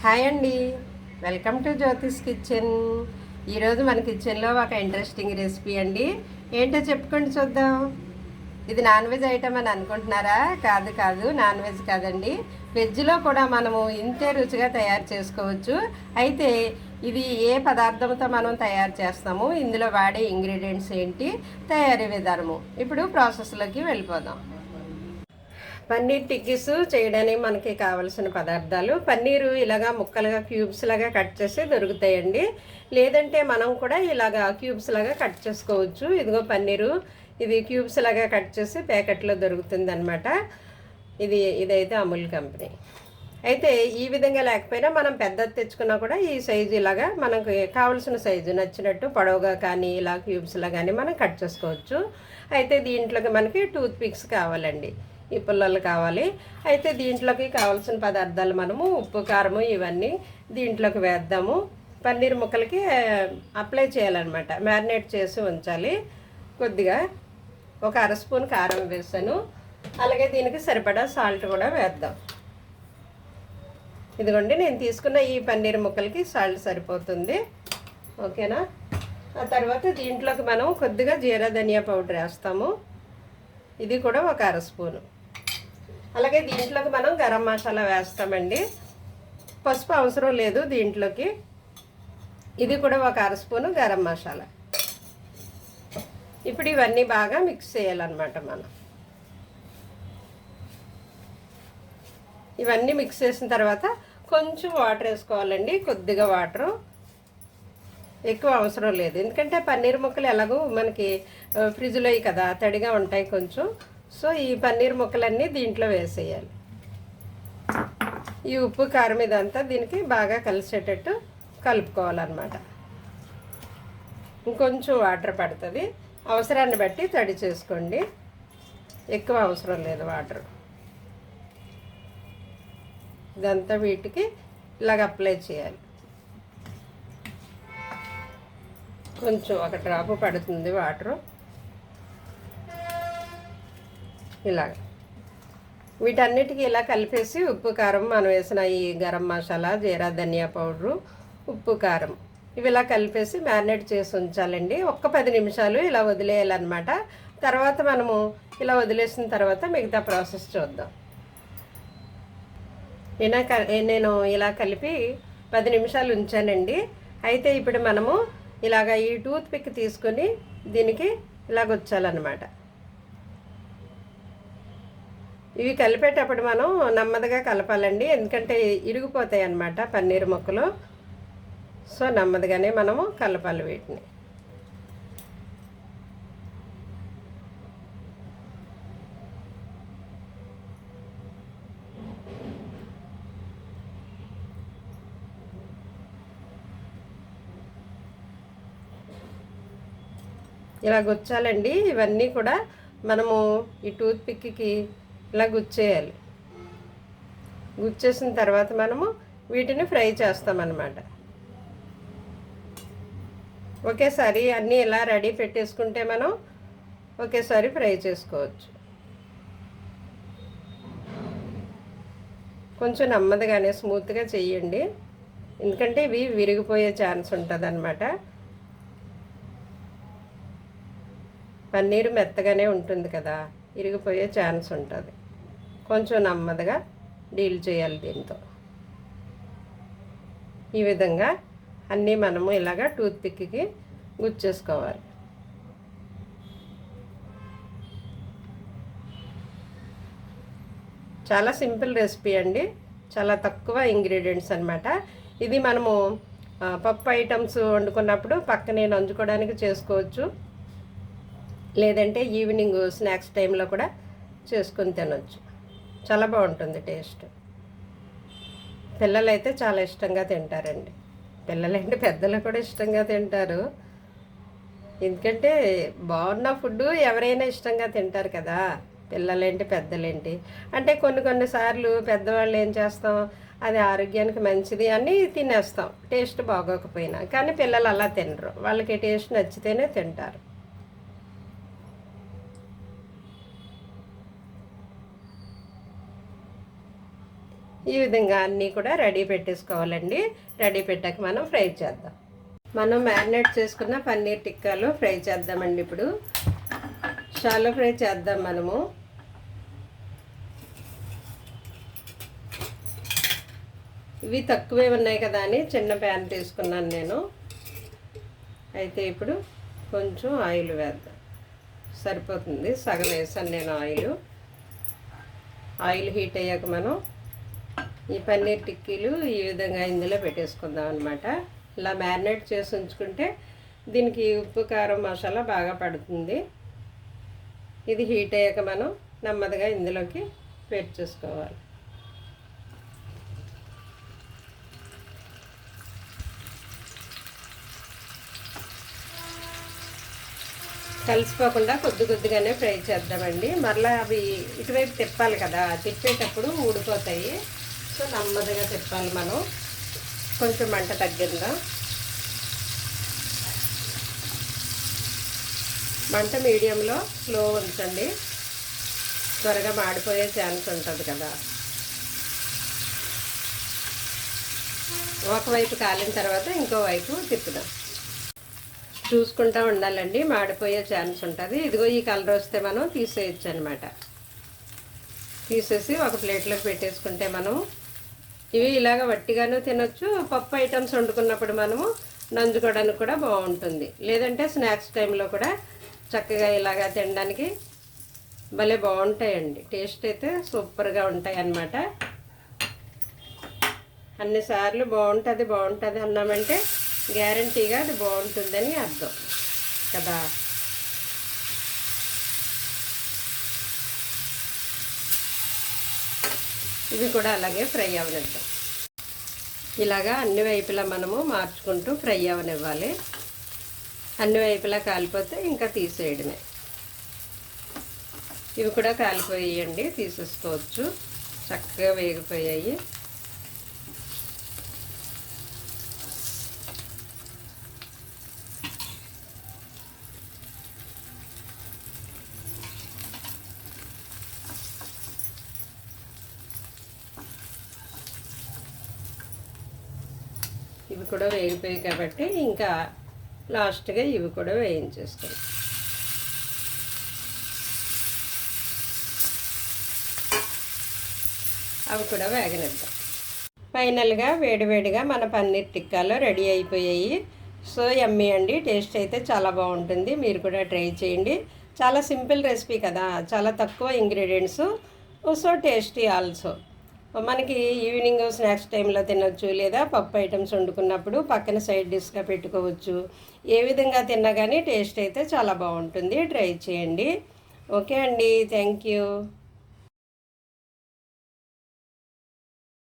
Hi అండి. Welcome to Jyotish kitchen. ఈరోజు మన కిచెన్లో ఒక ఇంట్రెస్టింగ్ రెసిపీ అండి. ఏంటో చెప్పుకోండి చూద్దాం. ఇది నాన్ వెజ్ ఐటమ్ అని అనుకుంటున్నారా? కాదు కాదు. నాన్ వెజ్ కాదండి. వెజ్లో కూడా మనము ఇంతే రుచిగా తయారు చేసుకోవచ్చు. అయితే ఇది ఏ పదార్థంతో మనం తయారు చేస్తాము ఇందులో వాడే ఇంగ్రీడియంట్స్ ఏంటి తయారీ విధానము. ఇప్పుడు ప్రాసెస్లోకి వెళ్ళిపోదాం. పన్నీర్ టిక్కీస్ చేయడానికి మనకి కావలసిన పదార్థాలు. పన్నీరు ఇలాగా ముక్కలుగా క్యూబ్స్ లాగా కట్ చేసి దొరుకుతాయండి. లేదంటే మనం కూడా ఇలాగా క్యూబ్స్ లాగా కట్ చేసుకోవచ్చు. ఇదిగో పన్నీరు ఇది క్యూబ్స్ లాగా కట్ చేసి ప్యాకెట్లో దొరుకుతుంది అనమాట ఇది ఇదైతే అమూల్ కంపెనీ. అయితే ఈ విధంగా లేకపోయినా మనం పెద్దది తెచ్చుకున్నా కూడా ఈ సైజు ఇలాగా మనకు కావలసిన సైజు నచ్చినట్టు పొడవుగా కానీ ఇలా క్యూబ్స్లా కానీ మనం కట్ చేసుకోవచ్చు. అయితే దీంట్లోకి మనకి టూత్ పిక్స్ కావాలండి. ఈ పుల్లలు కావాలి. అయితే దీంట్లోకి కావాల్సిన పదార్థాలు మనము ఉప్పు కారము ఇవన్నీ దీంట్లోకి వేద్దాము. పన్నీర్ ముక్కలకి అప్లై చేయాలన్నమాట. మ్యారినేట్ చేసి ఉంచాలి. కొద్దిగా ఒక అర స్పూన్ కారం వేసాను. అలాగే దీనికి సరిపడా సాల్ట్ కూడా వేద్దాం. ఇదిగోండి నేను తీసుకున్న ఈ పన్నీర్ ముక్కలకి సాల్ట్ సరిపోతుంది. ఓకేనా? ఆ తర్వాత దీంట్లోకి మనం కొద్దిగా జీరా ధనియా పౌడర్ వేస్తాము. ఇది కూడా ఒక అర స్పూను. అలాగే దీంట్లోకి మనం గరం మసాలా వేస్తామండి. పసుపు అవసరం లేదు దీంట్లోకి. ఇది కూడా ఒక అర స్పూను గరం మసాలా. ఇప్పుడు ఇవన్నీ బాగా మిక్స్ చేయాలన్నమాట మనం. ఇవన్నీ మిక్స్ చేసిన తర్వాత కొంచెం వాటర్ వేసుకోవాలండి కొద్దిగా వాటరు. ఎక్కువ అవసరం లేదు. ఎందుకంటే పన్నీర్ ముక్కలు ఎలాగో మనకి ఫ్రిడ్జ్లో కదా తడిగా ఉంటాయి కొంచెం. సో ఈ పన్నీర్ ముక్కలన్నీ దీంట్లో వేసేయాలి. ఈ ఉప్పు కారం ఇదంతా దీనికి బాగా కలిసేటట్టు కలుపుకోవాలన్నమాట. ఇంకొంచెం వాటర్ పడుతుంది. అవసరాన్ని బట్టి తడి చేసుకోండి. ఎక్కువ అవసరం లేదు వాటర్. ఇదంతా వీటికి ఇలాగ అప్లై చేయాలి. కొంచెం ఒక డ్రాప్ పడుతుంది వాటరు. ఇలాగ. వీటన్నిటికీ ఇలా కలిపేసి ఉప్పు కారం మనం వేసిన ఈ గరం మసాలా జీరా ధనియా పౌడరు ఉప్పు కారం ఇవి ఇలా కలిపేసి మ్యారినేట్ చేసి ఉంచాలండి. ఒక్క పది నిమిషాలు ఇలా వదిలేయాలన్నమాట. తర్వాత మనము ఇలా వదిలేసిన తర్వాత మిగతా ప్రాసెస్ చూద్దాం. నేను నేను ఇలా కలిపి పది నిమిషాలు ఉంచానండి. అయితే ఇప్పుడు మనము ఇలాగ ఈ టూత్ పిక్ తీసుకొని దీనికి ఇలాగొచ్చాలన్నమాట ఇవి కలిపేటప్పుడు మనం నెమ్మదిగా కలపాలండి. ఎందుకంటే ఇరిగిపోతాయి అన్నమాట పన్నీర్ ముక్కలు. సో నెమ్మదిగానే మనము కలపాలి వీటిని. ఇలా గుచ్చాలండి. ఇవన్నీ కూడా మనము ఈ టూత్ పిక్కి ఇలా గుచ్చేయాలి. గుచ్చేసిన తర్వాత మనము వీటిని ఫ్రై చేస్తామన్నమాట. ఒకేసారి అన్నీ ఇలా రెడీ పెట్టేసుకుంటే మనం ఒకేసారి ఫ్రై చేసుకోవచ్చు. కొంచెం నెమ్మదిగానే స్మూత్గా చేయండి. ఎందుకంటే ఇవి విరిగిపోయే ఛాన్స్ ఉంటుంది అనమాట పన్నీరు మెత్తగానే ఉంటుంది కదా విరిగిపోయే ఛాన్స్ ఉంటుంది. కొంచెం నెమ్మదిగా డీల్ చేయాలి దీంతో. ఈ విధంగా అన్నీ మనము ఇలాగా టూత్ పిక్కి గుచ్చేసుకోవాలి. చాలా సింపుల్ రెసిపీ అండి. చాలా తక్కువ ఇంగ్రీడియంట్స్ అనమాట ఇది మనము పప్పు ఐటమ్స్ వండుకున్నప్పుడు పక్కనే నంచుకోవడానికి చేసుకోవచ్చు. లేదంటే ఈవినింగ్ స్నాక్స్ టైంలో కూడా చేసుకొని తినొచ్చు. చాలా బాగుంటుంది టేస్ట్. పిల్లలైతే చాలా ఇష్టంగా తింటారండి. పిల్లలంటే పెద్దలు కూడా ఇష్టంగా తింటారు. ఎందుకంటే బాగున్న ఫుడ్ ఎవరైనా ఇష్టంగా తింటారు కదా. పిల్లలేంటి పెద్దలేంటి. అంటే కొన్ని కొన్నిసార్లు పెద్దవాళ్ళు ఏం చేస్తాం అది ఆరోగ్యానికి మంచిది అని తినేస్తాం. టేస్ట్ బాగోకపోయినా. కానీ పిల్లలు అలా తినరు. వాళ్ళకి టేస్ట్ నచ్చితేనే తింటారు. ఈ విధంగా అన్నీ కూడా రెడీ పెట్టేసుకోవాలండి. రెడీ పెట్టాక మనం ఫ్రై చేద్దాం. మనం మ్యారినేట్ చేసుకున్న పన్నీర్ టిక్కాలు ఫ్రై చేద్దామండి ఇప్పుడు. షాలో ఫ్రై చేద్దాం మనము. ఇవి తక్కువే ఉన్నాయి కదా అని చిన్న ప్యాన్ తీసుకున్నాను నేను. అయితే ఇప్పుడు కొంచెం ఆయిల్ వేద్దాం. సరిపోతుంది. సగం వేసాను నేను ఆయిల్. ఆయిల్ హీట్ అయ్యాక మనం ఈ పన్నీర్ టిక్కీలు ఈ విధంగా ఇందులో పెట్టేసుకుందాం అనమాట ఇలా మ్యారినేట్ చేసి ఉంచుకుంటే దీనికి ఉప్పు కారం మసాలా బాగా పడుతుంది. ఇది హీట్ అయ్యాక మనం నెమ్మదిగా ఇందులోకి పెట్టి చేసుకోవాలి. కలిసిపోకుండా కొద్ది కొద్దిగానే ఫ్రై చేద్దామండి. మరలా అవి ఇటువైపు తిప్పాలి కదా తిప్పేటప్పుడు ఊడిపోతాయి. సో నెమ్మదిగా తిప్పాలి మనం. కొంచెం మంట తగ్గిందా? మంట మీడియంలో స్లో ఉంచండి. త్వరగా మాడిపోయే ఛాన్స్ ఉంటుంది కదా. ఒకవైపు కాలిన తర్వాత ఇంకో వైపు తిప్పుదాం. చూసుకుంటూ ఉండాలండి మాడిపోయే ఛాన్స్ ఉంటుంది. ఇదిగో ఈ కలర్ వస్తే మనం తీసేయచ్చు అనమాట తీసేసి ఒక ప్లేట్లోకి పెట్టేసుకుంటే మనం ఇవి ఇలాగ వట్టిగాను తినొచ్చు. పప్పు ఐటమ్స్ వండుకున్నప్పుడు మనము నంజుకోవడానికి కూడా బాగుంటుంది. లేదంటే స్నాక్స్ టైంలో కూడా చక్కగా ఇలాగా తినడానికి భలే బాగుంటాయండి. టేస్ట్ అయితే సూపర్గా ఉంటాయి అన్నమాట అన్నిసార్లు బాగుంటుంది బాగుంటుంది అన్నామంటే గ్యారంటీగా అది బాగుంటుందని అర్థం. కదా? ఇవి కూడా అలాగే ఫ్రై అవనిద్దాం. ఇలాగా అన్ని వైపులా మనము మార్చుకుంటూ ఫ్రై అవనివ్వాలి. అన్ని వైపులా కాలిపోతే ఇంకా తీసేయడమే. ఇవి కూడా కాలిపోయాయండి తీసేసుకోవచ్చు. చక్కగా వేగిపోయాయి. ఇవి కూడా వేగిపోయాయి కాబట్టి ఇంకా లాస్ట్గా ఇవి కూడా వేయించేసుకోండి అవి కూడా వేగనిద్దాం. ఫైనల్గా వేడివేడిగా మన పన్నీర్ టిక్కాలో రెడీ అయిపోయాయి. సో ఎమ్మియండి అండి టేస్ట్ అయితే చాలా బాగుంటుంది. మీరు కూడా ట్రై చేయండి. చాలా సింపుల్ రెసిపీ కదా చాలా తక్కువ ఇంగ్రీడియంట్స్. So tasty also. మనకి ఈవినింగ్ స్నాక్స్ టైంలో తినొచ్చు లేదా పప్పు ఐటమ్స్ వండుకున్నప్పుడు పక్కన సైడ్ డిష్గా పెట్టుకోవచ్చు. ఏ విధంగా తిన్నా కానీ టేస్ట్ అయితే చాలా బాగుంటుంది. ట్రై చేయండి. ఓకే అండి. Thank you.